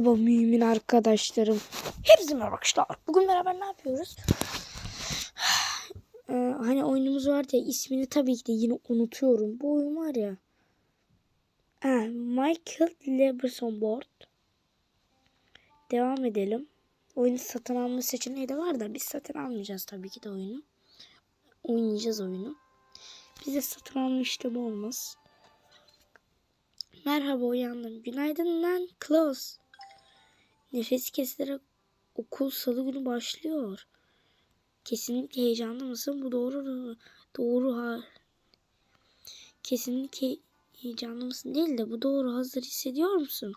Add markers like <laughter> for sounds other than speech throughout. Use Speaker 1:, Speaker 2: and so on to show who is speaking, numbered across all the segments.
Speaker 1: Merhaba mümin arkadaşlarım. Hepsi merhaba. Bugün beraber ne yapıyoruz? <sighs> Ee, hani oyunumuz vardı ya ismini tabii ki de yine unutuyorum. Bu oyun var ya. Ha, Michael Leberson Board. Devam edelim. Oyunu satın alma seçeneği de var da biz satın almayacağız tabii ki de oyunu. Oynayacağız oyunu. Bize satın alma işlemi olmaz. Merhaba uyandım. Günaydın lan Klaus. Nefes kesilerek okul salı günü başlıyor. Kesinlikle heyecanlı mısın? Bu doğru doğru ha. Kesinlikle heyecanlı mısın değil de bu doğru hazır hissediyor musun?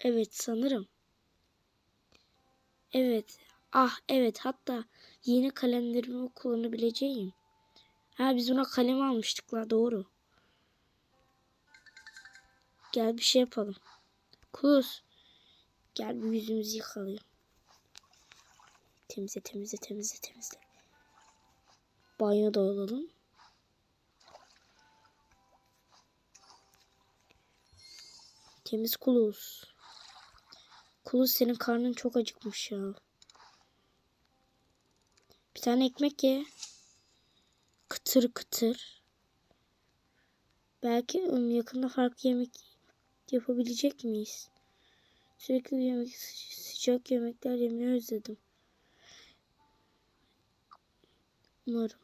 Speaker 1: Evet sanırım. Evet. Ah evet hatta yeni kalemlerimi kullanabileceğim. Ha biz ona kalem almıştık la doğru. Gel bir şey yapalım. Kuz. Gel bir yüzümüzü yıkayalım. Temizle temizle temizle temizle. Banyoda olalım. Temiz kuluz. Kuluz senin karnın çok acıkmış ya. Bir tane ekmek ye. Kıtır kıtır. Belki yakında farklı yemek yapabilecek miyiz? Sürekli yemek, sı- sıcak yemekler yemeyi özledim. Umarım.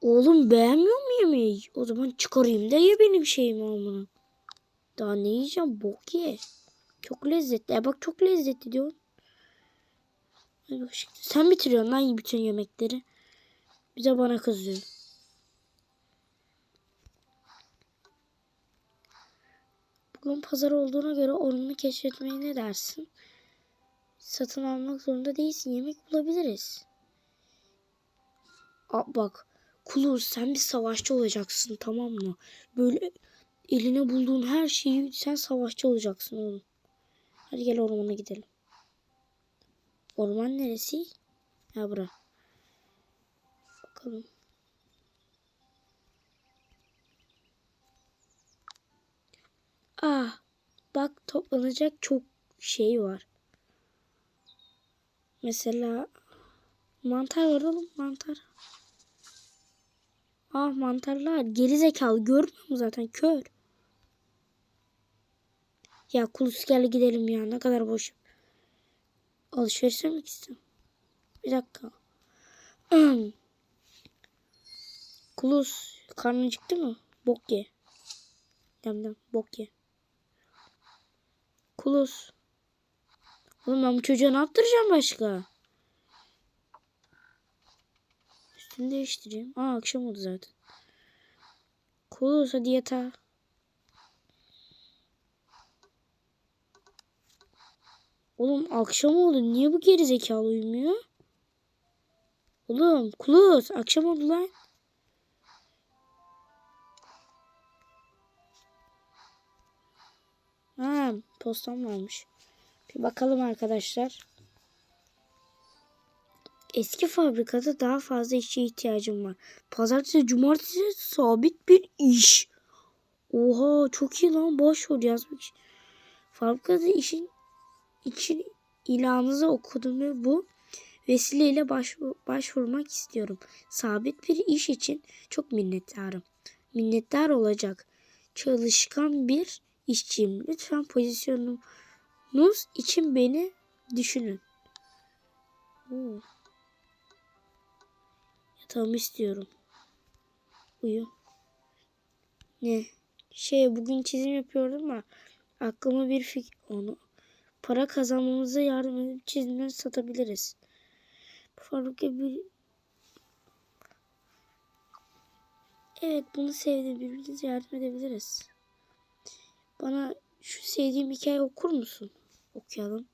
Speaker 1: Oğlum beğenmiyor mu yemeği? O zaman çıkarayım da ye benim şeyimi amına. Daha ne yiyeceğim? Bok ye. Çok lezzetli. E bak çok lezzetli diyor. Sen bitiriyorsun lan bütün yemekleri. Bize bana kızıyor. Bugün pazar olduğuna göre ormanı keşfetmeye ne dersin? Satın almak zorunda değilsin. Yemek bulabiliriz. Aa, bak Kulur sen bir savaşçı olacaksın tamam mı? Böyle eline bulduğun her şeyi sen savaşçı olacaksın oğlum. Hadi gel ormana gidelim. Orman neresi? Ha bura. Bakalım. Ah, bak toplanacak çok şey var. Mesela mantar var oğlum mantar. Ah mantarlar geri zekalı görmüyor mu zaten kör. Ya kulus gel gidelim ya ne kadar boş. Alışveriş mi istiyorum? Bir dakika. kulus karnın çıktı mı? Bok ye. Dem dem bok ye. Kulus. Oğlum ben bu çocuğa ne yaptıracağım başka? Üstünü değiştireyim. Aa akşam oldu zaten. Kulus hadi yatağa. Oğlum akşam oldu. Niye bu geri zekalı uyumuyor? Oğlum Kulus akşam oldu lan. Ha, postam varmış. Bir bakalım arkadaşlar. Eski fabrikada daha fazla işçiye ihtiyacım var. Pazartesi, cumartesi sabit bir iş. Oha çok iyi lan başvur yazmış. Fabrikada işin için ilanınızı okudum ve bu vesileyle başvur, başvurmak istiyorum. Sabit bir iş için çok minnettarım. Minnettar olacak. Çalışkan bir işçiyim. Lütfen pozisyonunuz için beni düşünün. Oo. Yatağımı istiyorum. Uyu. Ne? Şey bugün çizim yapıyordum ama aklıma bir fikir onu para kazanmamıza yardım edip çizimleri satabiliriz. Fabrika bir Evet bunu sevdim birbirimize yardım edebiliriz. Bana şu sevdiğim hikaye okur musun? Okuyalım.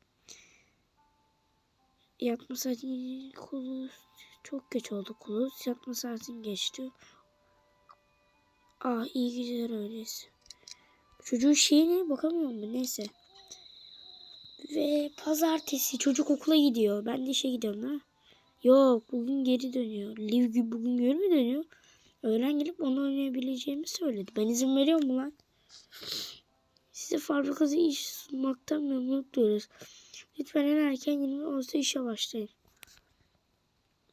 Speaker 1: Yatma saati kulus çok geç oldu kulus. Yatma saatin geçti. Ah iyi geceler öyleyse. Çocuğun şeyi ne bakamıyorum mu? Neyse. Ve pazartesi çocuk okula gidiyor. Ben de işe gidiyorum ha. Yok bugün geri dönüyor. Liv gibi bugün geri mi dönüyor? Öğlen gelip onu oynayabileceğimi söyledi. Ben izin veriyor lan? Size fabrikada iş sunmaktan memnunluk duyuyoruz. Lütfen en erken 20 Ağustos işe başlayın.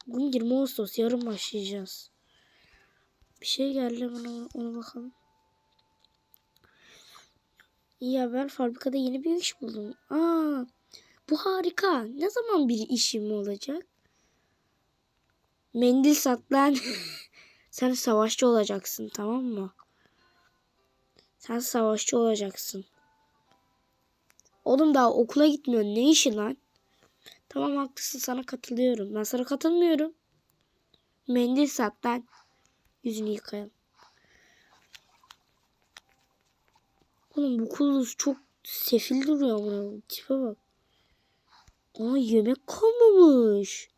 Speaker 1: Bugün 20 Ağustos. Yarın başlayacağız. Bir şey geldi ona, ona bakalım. İyi haber. Fabrikada yeni bir iş buldum. Aa, bu harika. Ne zaman bir işim olacak? Mendil sat lan. <laughs> Sen savaşçı olacaksın tamam mı? Sen savaşçı olacaksın. Oğlum daha okula gitmiyorsun. Ne işi lan? Tamam haklısın sana katılıyorum. Ben sana katılmıyorum. Mendil sat lan. Yüzünü yıkayalım. Oğlum bu kuluz çok sefil duruyor ama. Tipe bak. Aa yemek kalmamış.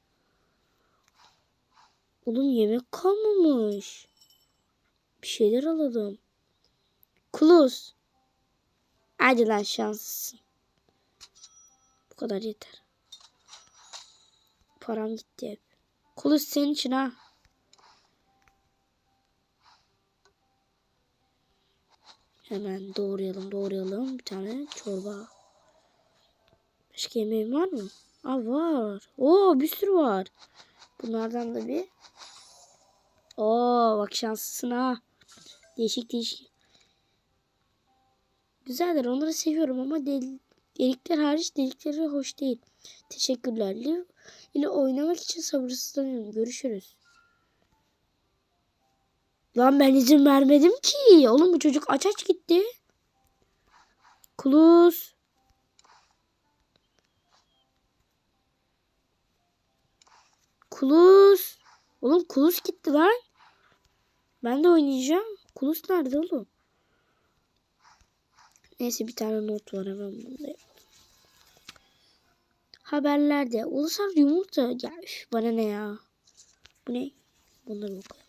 Speaker 1: Oğlum yemek kalmamış. Bir şeyler alalım. Kuluz. Hadi lan şanslısın. Bu kadar yeter. Param gitti hep. Kuluz senin için ha. Hemen doğrayalım doğrayalım. Bir tane çorba. Başka yemeğin var mı? Aa var. Oo bir sürü var. Bunlardan da bir. Oo bak şanslısın ha. Değişik değişik. Güzeldir onları seviyorum ama del delikler hariç delikleri hoş değil. Teşekkürler. Liv ile oynamak için sabırsızlanıyorum. Görüşürüz. Lan ben izin vermedim ki. Oğlum bu çocuk aç aç gitti. Kuluz. Kuluz. Oğlum Kuluz gitti lan. Ben de oynayacağım. Kuluz nerede oğlum? Neyse bir tane not var hemen bunda. Haberlerde ulusal yumurta ya üf, bana ne ya? Bu ne? Bunları okuyalım.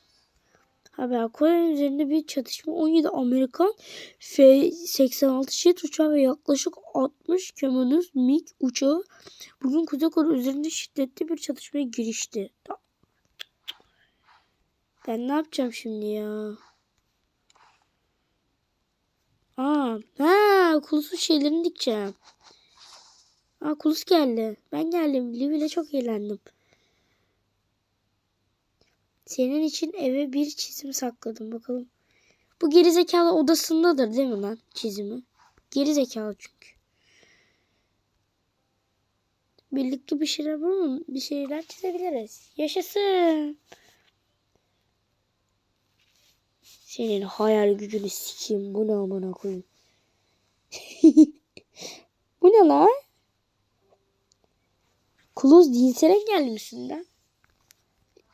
Speaker 1: Haber Kore üzerinde bir çatışma 17 Amerikan F-86 jet uçağı ve yaklaşık 60 Kemanus MiG uçağı bugün Kuzey Kore üzerinde şiddetli bir çatışmaya girişti. Ben ne yapacağım şimdi ya? Aa, ha, kulusun şeylerini dikeceğim. Aa, kulus geldi. Ben geldim. Liv ile çok eğlendim. Senin için eve bir çizim sakladım. Bakalım. Bu gerizekalı odasındadır değil mi lan çizimi? Gerizekalı çünkü. Birlikte bir şeyler bulun, bir şeyler çizebiliriz. Yaşasın. Senin hayal gücünü sikeyim. Bu ne amına koyayım. <laughs> Bu ne lan? Kuluz dinsel engelli misin lan?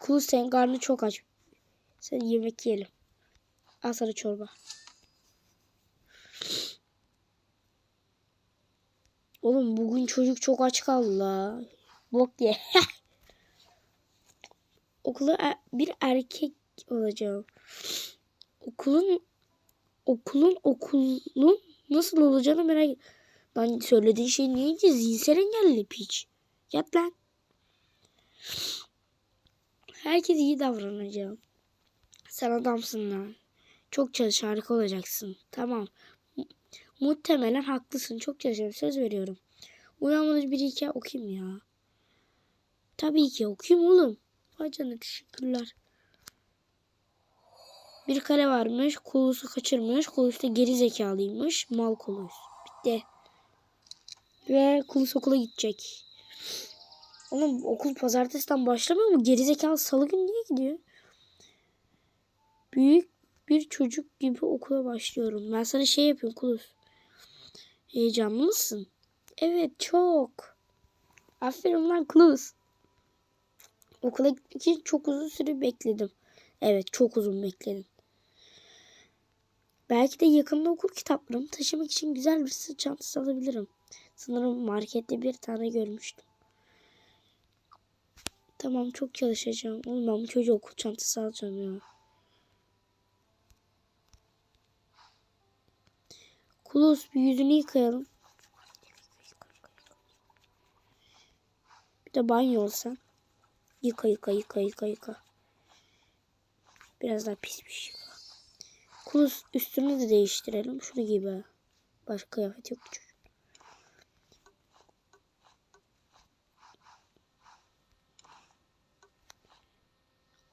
Speaker 1: Kuluz senin karnı çok aç. Sen yemek yiyelim. Al sana çorba. Oğlum bugün çocuk çok aç kaldı la. Bok ye. <laughs> Okula er- bir erkek olacağım. Okulun okulun okulun nasıl olacağını merak et. Lan söylediğin şey neydi? Zihinsel engelli piç. Yat lan. Herkes iyi davranacağım. Sen adamsın lan. Çok çalış harika olacaksın. Tamam. Mu- Muhtemelen haklısın. Çok çalışıyorum. Söz veriyorum. Uyanmadan bir hikaye okuyayım ya. Tabii ki okuyayım oğlum. Vay canına teşekkürler. Bir kare varmış. Kulusu kaçırmış. Kulus da geri zekalıymış. Mal kulus. Bitti. Ve kulus okula gidecek. Oğlum okul pazartesiden başlamıyor mu? Gerizekalı salı günü niye gidiyor? Büyük bir çocuk gibi okula başlıyorum. Ben sana şey yapıyorum Kulus. Heyecanlı mısın? Evet çok. Aferin lan Kulus. Okula gitmek için çok uzun süre bekledim. Evet çok uzun bekledim. Belki de yakında okul kitaplarımı taşımak için güzel bir sırt çantası alabilirim. Sanırım markette bir tane görmüştüm. Tamam çok çalışacağım. Oğlum ben bu çocuğa okul çantası alacağım ya. Kulus bir yüzünü yıkayalım. Bir de banyo olsa. Yıka yıka yıka yıka yıka. Biraz daha pis bir şey. Kulus üstünü de değiştirelim. Şunu giy be. Başka kıyafet yok çocuk.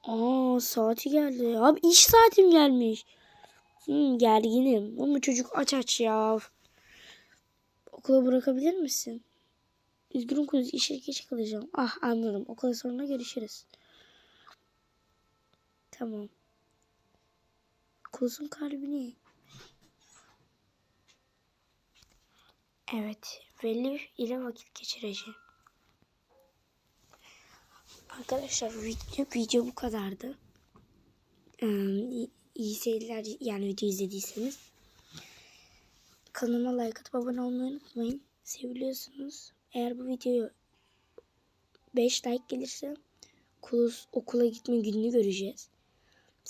Speaker 1: Aa saati geldi. Abi iş saatim gelmiş. Hmm, gerginim. Ama çocuk aç aç ya. Okula bırakabilir misin? Üzgünüm kız işe geç kalacağım. Ah anladım. Okula sonra görüşürüz. Tamam. Kuzun kalbini. Evet. Veli ile vakit geçireceğim. Arkadaşlar video, video bu kadardı. Ee, iyi- seyirler yani video izlediyseniz. Kanalıma like atıp abone olmayı unutmayın. Seviliyorsunuz. Eğer bu videoya 5 like gelirse kulus, okula gitme gününü göreceğiz.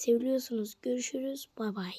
Speaker 1: Seviliyorsunuz. Görüşürüz. Bay bay.